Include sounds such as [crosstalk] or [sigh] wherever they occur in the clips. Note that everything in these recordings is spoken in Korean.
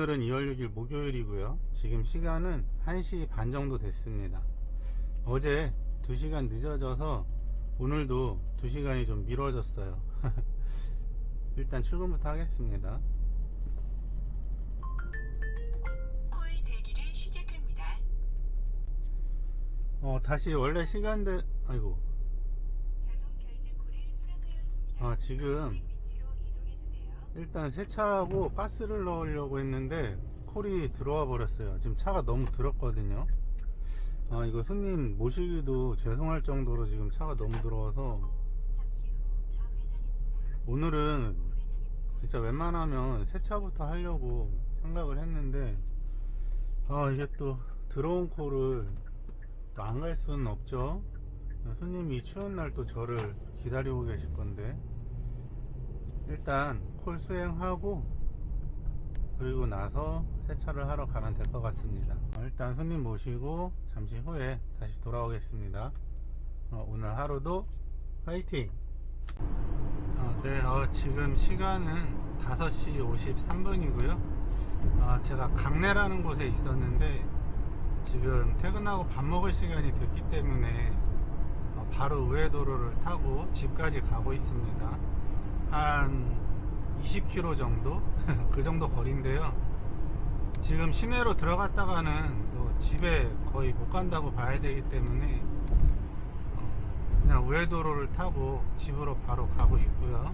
오늘은 2월 6일 목요일이고요. 지금 시간은 1시 반 정도 됐습니다. 어제 2시간 늦어져서 오늘도 2시간이 좀 미뤄졌어요. [laughs] 일단 출근부터 하겠습니다. 콜 대기를 시작합니다. 어, 다시 원래 시간대, 아이고. 아, 지금 일단 세차하고 가스를 넣으려고 했는데 콜이 들어와 버렸어요. 지금 차가 너무 들었거든요. 아, 이거 손님 모시기도 죄송할 정도로 지금 차가 너무 들어와서. 오늘은. 진짜 웬만하면 세차부터 하려고 생각을 했는데 아 이게 또 들어온 콜을 또 안 갈 수는 없죠 손님이 추운 날 또 저를 기다리고 계실 건데 일단 콜 수행하고 그리고 나서 세차를 하러 가면 될 것 같습니다 어, 일단 손님 모시고 잠시 후에 다시 돌아오겠습니다 어, 오늘 하루도 화이팅 어, 네, 어, 지금 시간은 5시 53분이고요. 제가 강내라는 곳에 있었는데 지금 퇴근하고 밥 먹을 시간이 됐기 때문에 어, 바로 우회도로를 타고 집까지 가고 있습니다. 한 20km 정도? [laughs] 그 정도 거리인데요. 지금 시내로 들어갔다가는 뭐 집에 거의 못 간다고 봐야 되기 때문에 어, 그냥 우회도로를 타고 집으로 바로 가고 있고요.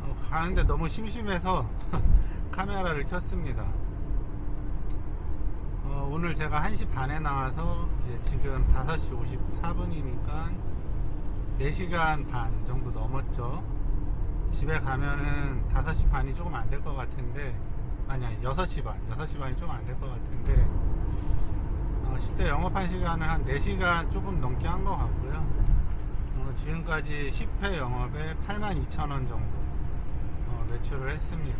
어, 가는데 너무 심심해서 [laughs] 카메라를 켰습니다. 어, 오늘 제가 1시 반에 나와서 이제 지금 5시 54분이니까 4시간 반 정도 넘었죠. 집에 가면은 5시 반이 조금 안 될 것 같은데 아니 아니 6시 반 6시 반이 좀 안 될 것 같은데 어, 실제 영업한 시간은 한 4시간 조금 넘게 한 것 같고요. 어, 지금까지 10회 영업에 82,000원 정도 어, 매출을 했습니다.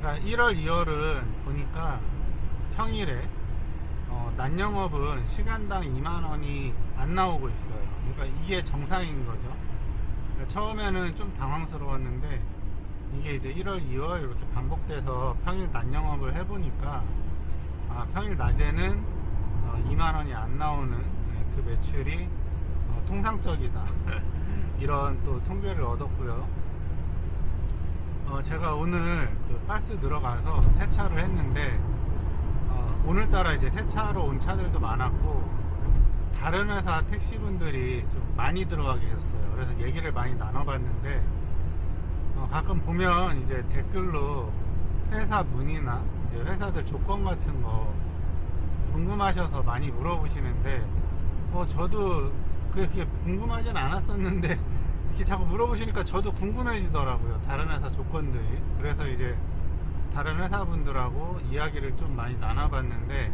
그러니까 1월, 2월은 보니까 평일에 어, 낮 영업은 시간당 2만 원이 안 나오고 있어요. 그러니까 이게 정상인 거죠. 그러니까 처음에는 좀 당황스러웠는데 이게 이제 1월, 2월 이렇게 반복돼서 평일 낮 영업을 해보니까 아, 평일 낮에는 어, 2만 원이 안 나오는 예, 그 매출이 어, 통상적이다. [laughs] 이런 또 통계를 얻었고요. 어, 제가 오늘 그 가스 들어가서 세차를 했는데 어, 오늘따라 이제 세차로 온 차들도 많았고 다른 회사 택시분들이 좀 많이 들어가 계셨어요. 그래서 얘기를 많이 나눠봤는데 어, 가끔 보면 이제 댓글로 회사 문의나 이제 회사들 조건 같은 거 궁금하셔서 많이 물어보시는데 어 저도 그렇게 궁금하진 않았었는데 [laughs] 이렇게 자꾸 물어보시니까 저도 궁금해지더라고요 다른 회사 조건들이 그래서 이제 다른 회사분들하고 이야기를 좀 많이 나눠봤는데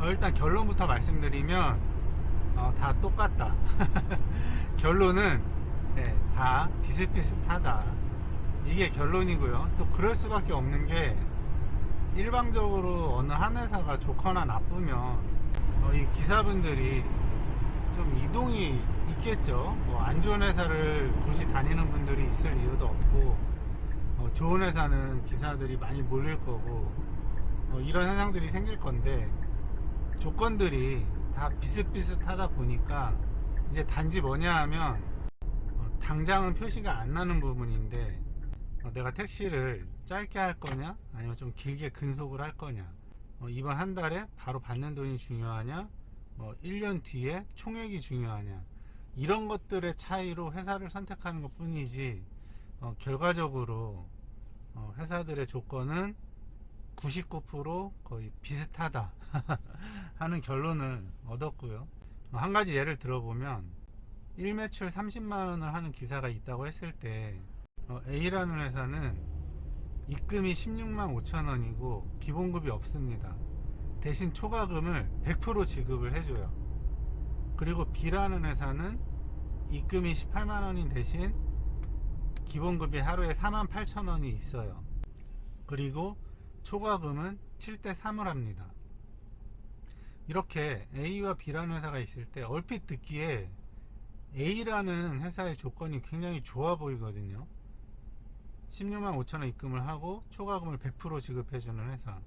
어, 일단 결론부터 말씀드리면 어, 다 똑같다. [laughs] 결론은 예, 다 비슷비슷하다. 이게 결론이고요. 또 그럴 수밖에 없는 게 일방적으로 어느 한 회사가 좋거나 나쁘면 어, 이 기사분들이 좀 이동이 있겠죠. 뭐 안 좋은 회사를 굳이 다니는 분들이 있을 이유도 없고 어, 좋은 회사는 기사들이 많이 몰릴 거고 어, 이런 현상들이 생길 건데 조건들이 다 비슷비슷하다 보니까 이제 단지 뭐냐 하면 어, 당장은 표시가 안 나는 부분인데 어, 내가 택시를 짧게 할 거냐 아니면 좀 길게 근속을 할 거냐 어, 이번 한 달에 바로 받는 돈이 중요하냐 뭐 1년 뒤에 총액이 중요하냐 이런 것들의 차이로 회사를 선택하는 것 뿐이지 어, 결과적으로 어, 회사들의 조건은 99% 거의 비슷하다 [laughs] 하는 결론을 얻었고요 어, 한 가지 예를 들어보면 1매출 30만원을 하는 기사가 있다고 했을 때 어, A라는 회사는 입금이 16만 5천 원이고 기본급이 없습니다. 대신 초과금을 100% 지급을 해줘요. 그리고 B라는 회사는 입금이 18만 원인 대신 기본급이 하루에 4만 8천 원이 있어요. 그리고 초과금은 7대 3을 합니다. 이렇게 A와 B라는 회사가 있을 때 얼핏 듣기에 A라는 회사의 조건이 굉장히 좋아 보이거든요. 16만 5천 원 입금을 하고 초과금을 100% 지급해주는 회사.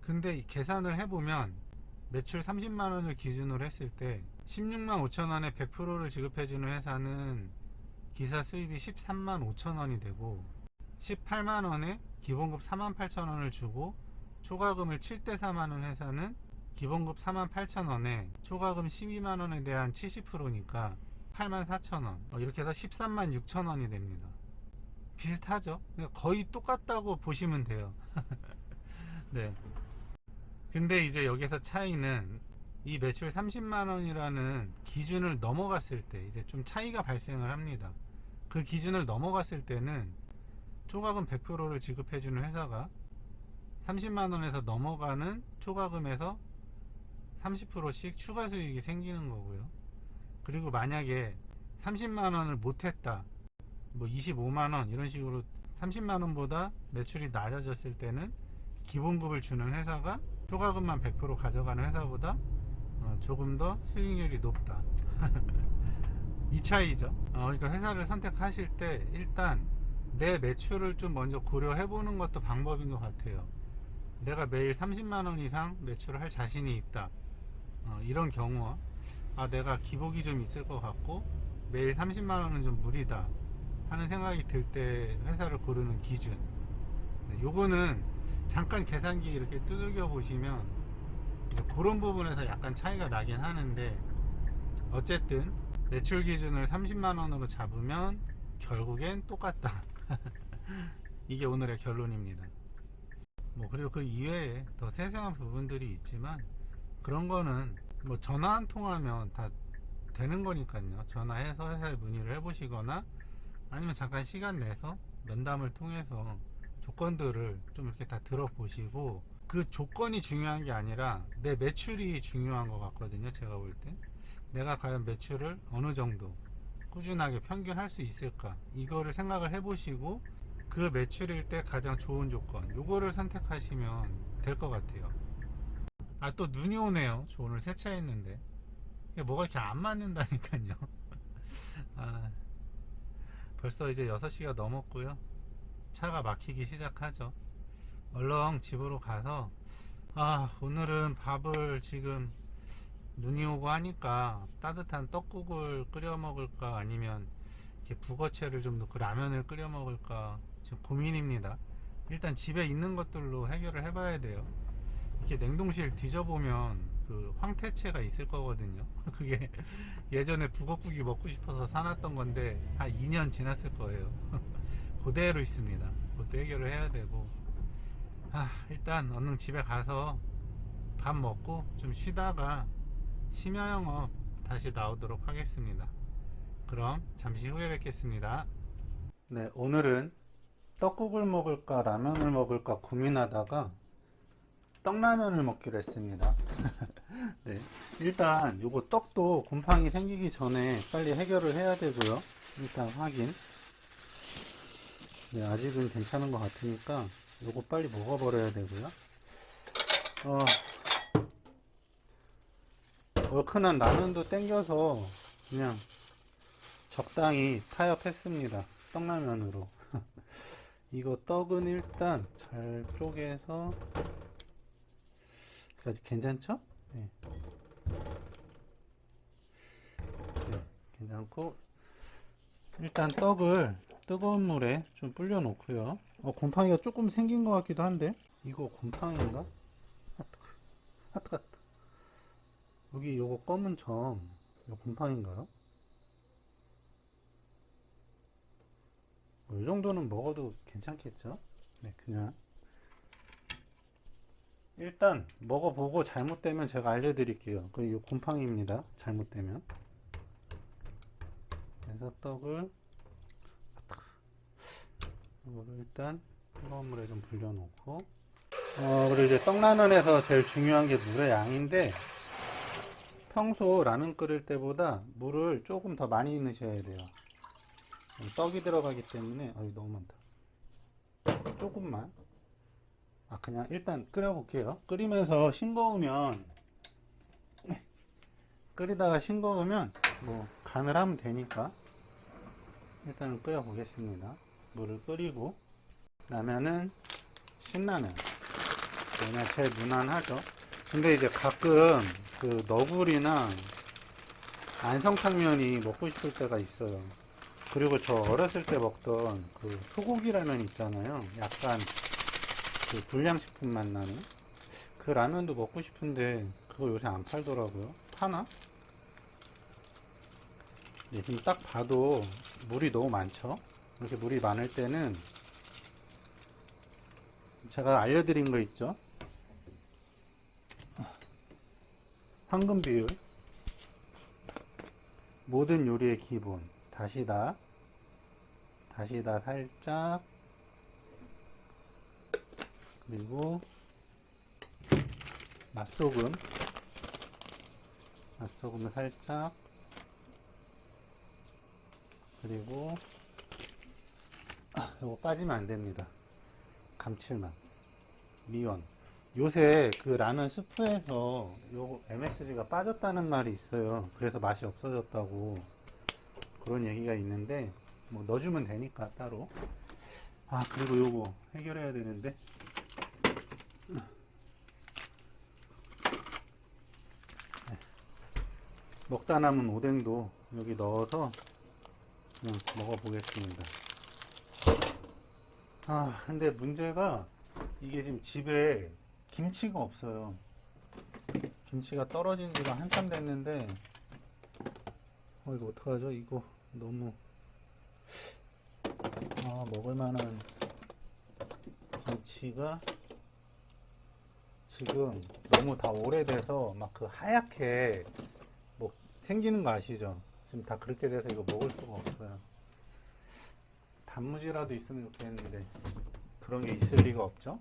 근데 이 계산을 해보면 매출 30만 원을 기준으로 했을 때 16만 5천 원에 100%를 지급해주는 회사는 기사 수입이 13만 5천 원이 되고 18만 원에 기본급 4만 8천 원을 주고 초과금을 7대 4만 원 회사는 기본급 4만 8천 원에 초과금 12만 원에 대한 70%니까 8만 4천 원 어, 이렇게 해서 13만 6천 원이 됩니다. 비슷하죠? 거의 똑같다고 보시면 돼요. [laughs] 네. 근데 이제 여기서 차이는 이 매출 30만 원이라는 기준을 넘어갔을 때 이제 좀 차이가 발생을 합니다. 그 기준을 넘어갔을 때는 초과금 100%를 지급해주는 회사가 30만 원에서 넘어가는 초과금에서 30%씩 추가 수익이 생기는 거고요. 그리고 만약에 30만 원을 못했다, 뭐 25만 원 이런 식으로 30만 원보다 매출이 낮아졌을 때는 기본급을 주는 회사가 초과금만 100% 가져가는 회사보다 어, 조금 더 수익률이 높다. [laughs] 이 차이죠. 어, 그러니까 회사를 선택하실 때 일단 내 매출을 좀 먼저 고려해 보는 것도 방법인 것 같아요. 내가 매일 30만 원 이상 매출을 할 자신이 있다. 어, 이런 경우 아 내가 기복이 좀 있을 것 같고 매일 30만 원은 좀 무리다 하는 생각이 들 때 회사를 고르는 기준. 네, 요거는 잠깐 계산기 이렇게 두들겨 보시면 그런 부분에서 약간 차이가 나긴 하는데 어쨌든 매출 기준을 30만 원으로 잡으면 결국엔 똑같다. [laughs] 이게 오늘의 결론입니다. 뭐 그리고 그 이외에 더 세세한 부분들이 있지만 그런 거는 뭐 전화 한 통하면 다 되는 거니까요. 전화해서 회사에 문의를 해보시거나 아니면 잠깐 시간 내서 면담을 통해서 조건들을 좀 이렇게 다 들어보시고 그 조건이 중요한 게 아니라 내 매출이 중요한 것 같거든요. 제가 볼 때. 내가 과연 매출을 어느 정도 꾸준하게 평균 할 수 있을까? 이거를 생각을 해보시고 그 매출일 때 가장 좋은 조건, 요거를 선택하시면 될 것 같아요. 아, 또 눈이 오네요. 저 오늘 세차했는데. 뭐가 이렇게 안 맞는다니까요. [laughs] 아, 벌써 이제 6시가 넘었고요. 차가 막히기 시작하죠. 얼렁 집으로 가서, 아, 오늘은 밥을 지금 눈이 오고 하니까 따뜻한 떡국을 끓여 먹을까 아니면 이렇게 북어채를 좀 넣고 라면을 끓여 먹을까 지금 고민입니다. 일단 집에 있는 것들로 해결을 해봐야 돼요. 이렇게 냉동실 뒤져보면 그 황태채가 있을 거거든요. [laughs] 그게 예전에 북어국이 먹고 싶어서 사놨던 건데 한 2년 지났을 거예요. [laughs] 그대로 있습니다. 그것도 해결을 해야 되고 아, 일단 얼른 집에 가서 밥 먹고 좀 쉬다가 심야 영업 다시 나오도록 하겠습니다. 그럼 잠시 후에 뵙겠습니다. 네, 오늘은 떡국을 먹을까 라면을 먹을까 고민하다가 떡라면을 먹기로 했습니다. [laughs] 네, 일단 요거 떡도 곰팡이 생기기 전에 빨리 해결을 해야 되고요. 일단 확인. 네, 아직은 괜찮은 것 같으니까 요거 빨리 먹어버려야 되고요. 어, 얼큰한 라면도 땡겨서 그냥 적당히 타협했습니다. 떡라면으로. [laughs] 이거 떡은 일단 잘 쪼개서 아직 괜찮죠? 네. 네, 괜찮고 일단 떡을 뜨거운 물에 좀 불려 놓고요. 어, 곰팡이가 조금 생긴 것 같기도 한데 이거 곰팡이인가? 아 뜨거, 뜨거. 여기 요거 검은 점, 요 곰팡인가요? 뭐, 이 정도는 먹어도 괜찮겠죠? 네, 그냥. 일단, 먹어보고 잘못되면 제가 알려드릴게요. 그, 요 곰팡이입니다. 잘못되면. 그래서 떡을, 이거를 일단, 뜨거운 물에 좀 불려놓고, 어, 그리고 이제 떡라면에서 제일 중요한 게 물의 양인데, 평소 라면 끓일 때보다 물을 조금 더 많이 넣으셔야 돼요. 떡이 들어가기 때문에 어이 너무 많다. 조금만. 아 그냥 일단 끓여 볼게요. 끓이면서 싱거우면 끓이다가 싱거우면 뭐 간을 하면 되니까 일단은 끓여 보겠습니다. 물을 끓이고 라면은 신라면 그냥 제일 무난하죠 근데 이제 가끔 그 너구리나 안성탕면이 먹고 싶을 때가 있어요. 그리고 저 어렸을 때 먹던 그 소고기 라면 있잖아요. 약간 그 불량식품 맛 나는? 그 라면도 먹고 싶은데 그거 요새 안 팔더라고요. 파나? 네, 지금 딱 봐도 물이 너무 많죠? 이렇게 물이 많을 때는 제가 알려드린 거 있죠 황금 비율. 모든 요리의 기본. 다시다. 다시다 살짝. 그리고 맛소금. 맛소금 살짝. 그리고 아, 이거 빠지면 안 됩니다. 감칠맛. 미원 요새 그 라면 스프에서 요 MSG가 빠졌다는 말이 있어요. 그래서 맛이 없어졌다고 그런 얘기가 있는데 뭐 넣어주면 되니까 따로. 아 그리고 요거 해결해야 되는데. 네. 먹다 남은 오뎅도 여기 넣어서 그냥 먹어보겠습니다. 아 근데 문제가 이게 지금 집에 김치가 없어요 김치가 떨어진 지가 한참 됐는데 어 이거 어떡하죠 이거 너무 아 먹을만한 김치가 지금 너무 다 오래돼서 막 그 하얗게 뭐 생기는 거 아시죠? 지금 다 그렇게 돼서 이거 먹을 수가 없어요. 단무지라도 있으면 좋겠는데 그런 게 있을 리가 없죠?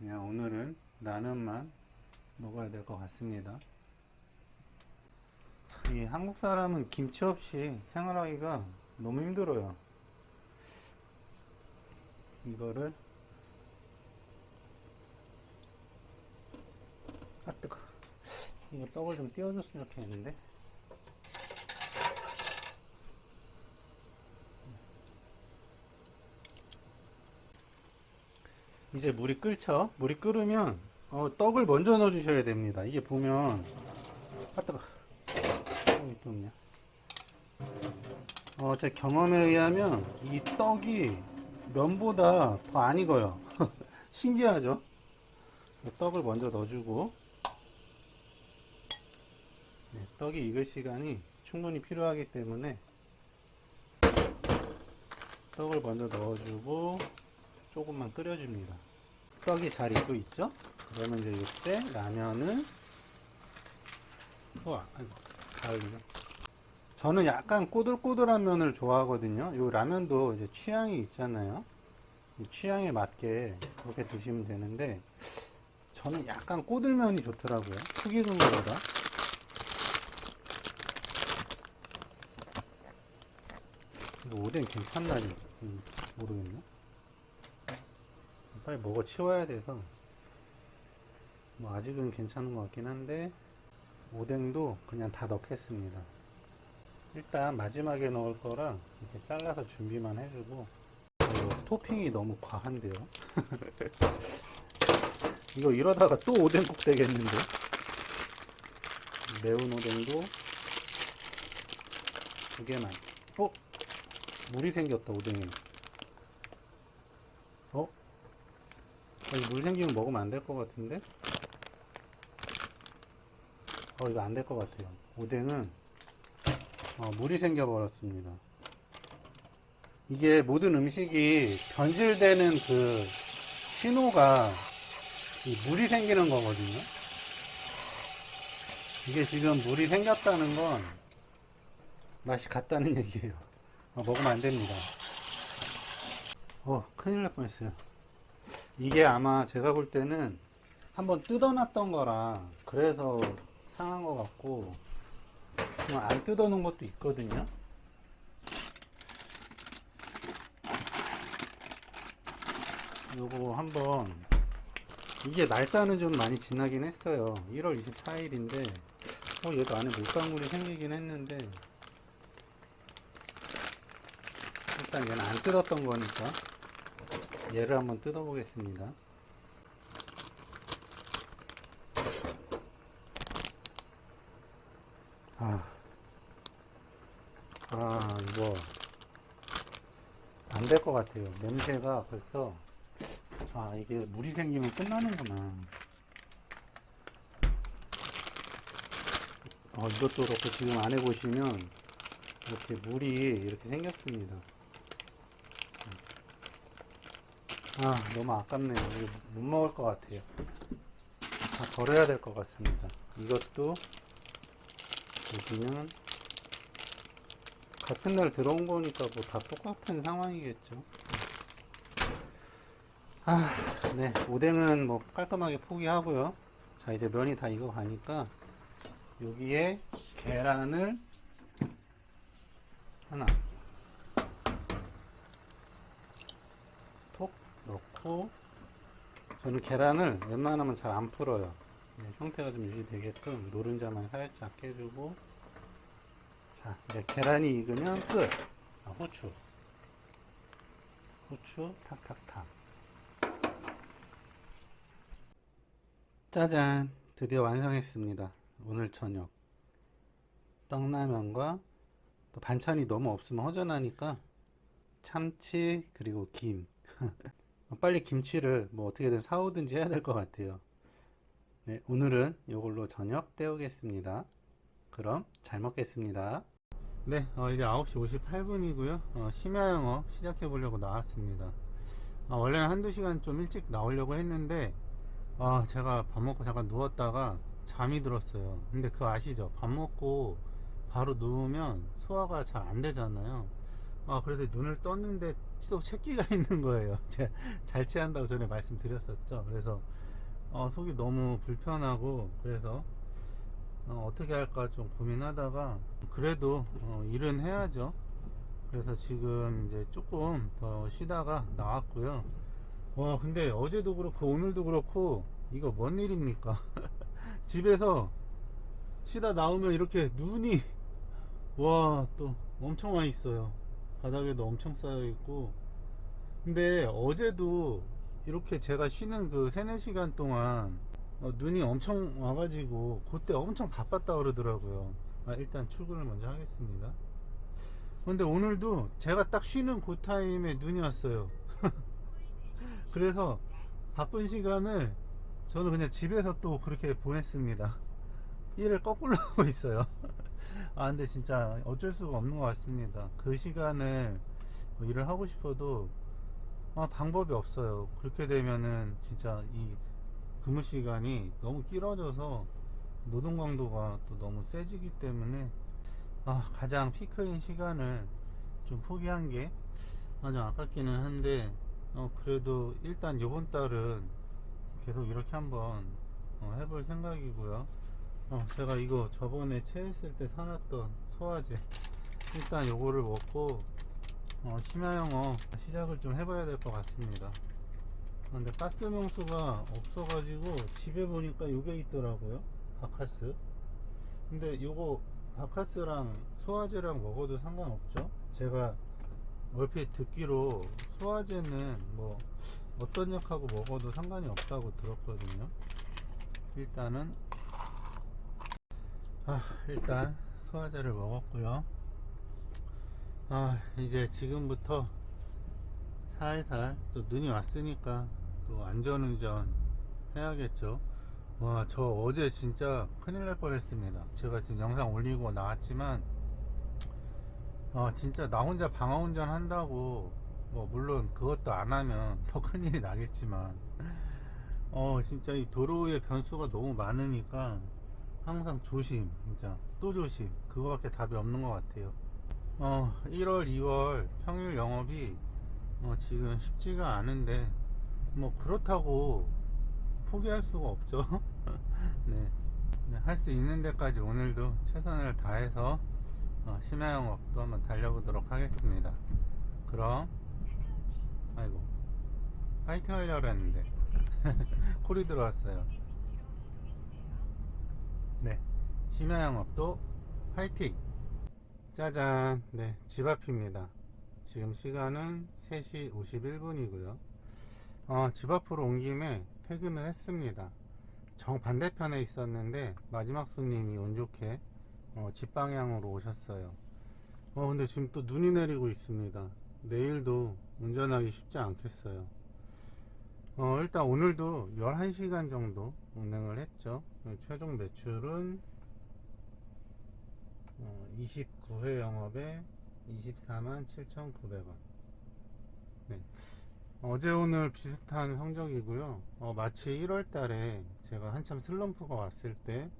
네, 그냥 오늘은 라면만 먹어야 될 것 같습니다. 이 한국 사람은 김치 없이 생활하기가 너무 힘들어요. 이거를 아 뜨거. 이거 떡을 좀 띄워줬으면 좋겠는데. 이제 물이 끓죠. 물이 끓으면 어, 떡을 먼저 넣어 주셔야 됩니다. 이게 보면 아 뜨거. 떡이 또 없냐? 어, 제 경험에 의하면 이 떡이 면보다 더 안 익어요. [laughs] 신기하죠? 떡을 먼저 넣어주고 네, 떡이 익을 시간이 충분히 필요하기 때문에 떡을 먼저 넣어주고 조금만 끓여줍니다. 떡이 잘 익고 있죠? 그러면 이제 이때 라면을 우와, 가을이네. 저는 약간 꼬들꼬들한 면을 좋아하거든요. 요 라면도 이제 취향이 있잖아요. 이 취향에 맞게 그렇게 드시면 되는데 저는 약간 꼬들면이 좋더라고요. 푹 익은 거보다. 오뎅 괜찮나 음, 모르겠네. 빨리 먹어 치워야 돼서 뭐 아직은 괜찮은 것 같긴 한데 오뎅도 그냥 다 넣겠습니다. 일단 마지막에 넣을 거랑 이렇게 잘라서 준비만 해주고 토핑이 너무 과한데요. [laughs] 이거 이러다가 또 오뎅국 되겠는데 매운 오뎅도 두 개만. 어? 물이 생겼다 오뎅에. 어? 어, 물 생기면 먹으면 안 될 것 같은데? 어, 이거 안 될 것 같아요. 오뎅은, 어, 물이 생겨버렸습니다. 이게 모든 음식이 변질되는 그 신호가 이 물이 생기는 거거든요. 이게 지금 물이 생겼다는 건 맛이 갔다는 [laughs] 얘기예요. 어, 먹으면 안 됩니다. 어, 큰일 날 뻔했어요. 이게 아마 제가 볼 때는 한번 뜯어놨던 거라 그래서 상한 것 같고 안 뜯어놓은 것도 있거든요. 요거 한번 이게 날짜는 좀 많이 지나긴 했어요. 1월 24일인데 어 얘도 안에 물방울이 생기긴 했는데 일단 얘는 안 뜯었던 거니까 얘를 한번 뜯어 보겠습니다. 아, 아 이거 안 될 것 같아요. 냄새가 벌써 아 이게 물이 생기면 끝나는구나. 어, 이것도 그렇고 지금 안에 보시면 이렇게 물이 이렇게 생겼습니다. 아 너무 아깝네요. 이거 못 먹을 것 같아요. 다 버려야 될 것 같습니다. 이것도 보시면 같은 날 들어온 거니까 뭐 다 똑같은 상황이겠죠. 아, 네. 오뎅은 뭐 깔끔하게 포기하고요. 자, 이제 면이 다 익어 가니까 여기에 계란을 하나 넣고 저는 계란을 웬만하면 잘 안 풀어요. 네, 형태가 좀 유지되게끔 노른자만 살짝 깨주고 자 이제 계란이 익으면 끝. 아, 후추. 후추 탁탁탁. 짜잔. 드디어 완성했습니다. 오늘 저녁. 떡라면과 또 반찬이 너무 없으면 허전하니까 참치 그리고 김 [laughs] 빨리 김치를 뭐 어떻게든 사오든지 해야 될 것 같아요. 네, 오늘은 이걸로 저녁 때우겠습니다. 그럼 잘 먹겠습니다. 네 어, 이제 9시 58분이고요. 어, 심야 영어 시작해 보려고 나왔습니다. 어, 원래는 한두 시간 좀 일찍 나오려고 했는데 아 제가 밥 먹고 잠깐 누웠다가 잠이 들었어요. 근데 그거 아시죠? 밥 먹고 바로 누우면 소화가 잘 안 되잖아요 아 그래서 눈을 떴는데 또 새끼가 [laughs] 있는 거예요. 제가 잘 취한다고 전에 말씀드렸었죠. 그래서 어, 속이 너무 불편하고 그래서 어, 떻게 할까 좀 고민하다가 그래도 어, 일은 해야죠. 그래서 지금 이제 조금 더 쉬다가 나왔고요. 와 근데 어제도 그렇고 오늘도 그렇고 이거 뭔 일입니까? [laughs] 집에서 쉬다 나오면 이렇게 눈이 와 또 엄청 와 있어요 바닥에도 엄청 쌓여 있고. 근데 어제도 이렇게 제가 쉬는 그 3, 4시간 동안 어, 눈이 엄청 와가지고 그때 엄청 바빴다 그러더라고요. 아, 일단 출근을 먼저 하겠습니다. 근데 오늘도 제가 딱 쉬는 그 타임에 눈이 왔어요. [laughs] 그래서 바쁜 시간을 저는 그냥 집에서 또 그렇게 보냈습니다. 일을 거꾸로 [laughs] 하고 있어요 아 근데 진짜 어쩔 수가 없는 것 같습니다. 그 시간을 뭐 일을 하고 싶어도 아, 방법이 없어요. 그렇게 되면은 진짜 이 근무 시간이 너무 길어져서 노동 강도가 또 너무 세지기 때문에 아, 가장 피크인 시간을 좀 포기한 게 아주 아깝기는 한데 어, 그래도 일단 요번 달은 계속 이렇게 한번 어, 해볼 생각이고요 어, 제가 이거 저번에 체했을 때 사놨던 소화제. 일단 요거를 먹고 어, 심야 영어 시작을 좀 해봐야 될 것 같습니다. 근데 가스 명수가 없어가지고 집에 보니까 요게 있더라고요. 바카스. 근데 요거 바카스랑 소화제랑 먹어도 상관없죠? 제가 얼핏 듣기로 소화제는 뭐 어떤 약하고 먹어도 상관이 없다고 들었거든요. 일단은 아 일단 소화제를 먹었고요. 아 이제 지금부터 살살 또 눈이 왔으니까 또 안전운전 해야겠죠. 와 저 어제 진짜 큰일 날 뻔했습니다. 제가 지금 영상 올리고 나왔지만 아 진짜 나 혼자 방어운전 한다고 뭐 물론 그것도 안 하면 더 큰일이 나겠지만 어 진짜 이 도로의 변수가 너무 많으니까 항상 조심 진짜. 또 조심. 그거밖에 답이 없는 것 같아요. 어 1월 2월 평일 영업이 어, 지금 쉽지가 않은데 뭐 그렇다고 포기할 수가 없죠. [laughs] 네, 할 수 있는 데까지 오늘도 최선을 다해서 어, 심야 영업도 한번 달려보도록 하겠습니다. 그럼 아이고. 파이팅 하려고 했는데. [laughs] 콜이 들어왔어요 네 심야 영업도 파이팅 짜잔 네 집 앞입니다 지금 시간은 3시 51분이고요. 어, 집 앞으로 온 김에 퇴근을 했습니다. 정 반대편에 있었는데 마지막 손님이 운 좋게 어, 집 방향으로 오셨어요. 어, 근데 지금 또 눈이 내리고 있습니다. 내일도 운전하기 쉽지 않겠어요. 어, 일단 오늘도 11시간 정도 운행을 했죠. 어, 최종 매출은 어, 29회 영업에 24만 7,900원. 네. 어제 오늘 비슷한 성적이고요. 어, 마치 1월 달에 제가 한참 슬럼프가 왔을 때,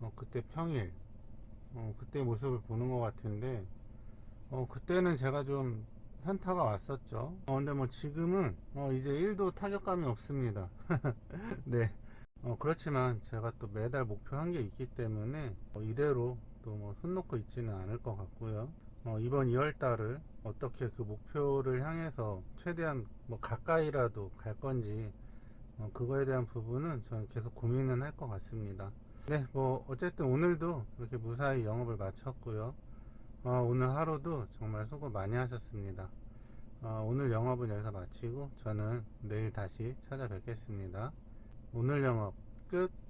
어, 그때 평일, 어, 그때 모습을 보는 것 같은데, 어, 그때는 제가 좀 현타가 왔었죠. 어, 근데 뭐 지금은, 어, 이제 1도 타격감이 없습니다. [laughs] 네. 어, 그렇지만 제가 또 매달 목표한 게 있기 때문에, 어, 이대로 또 뭐 손 놓고 있지는 않을 것 같고요. 어, 이번 2월 달을 어떻게 그 목표를 향해서 최대한 뭐 가까이라도 갈 건지 어, 그거에 대한 부분은 저는 계속 고민은 할 것 같습니다. 네, 뭐 어쨌든 오늘도 이렇게 무사히 영업을 마쳤고요. 어, 오늘 하루도 정말 수고 많이 하셨습니다. 어, 오늘 영업은 여기서 마치고 저는 내일 다시 찾아뵙겠습니다. 오늘 영업 끝.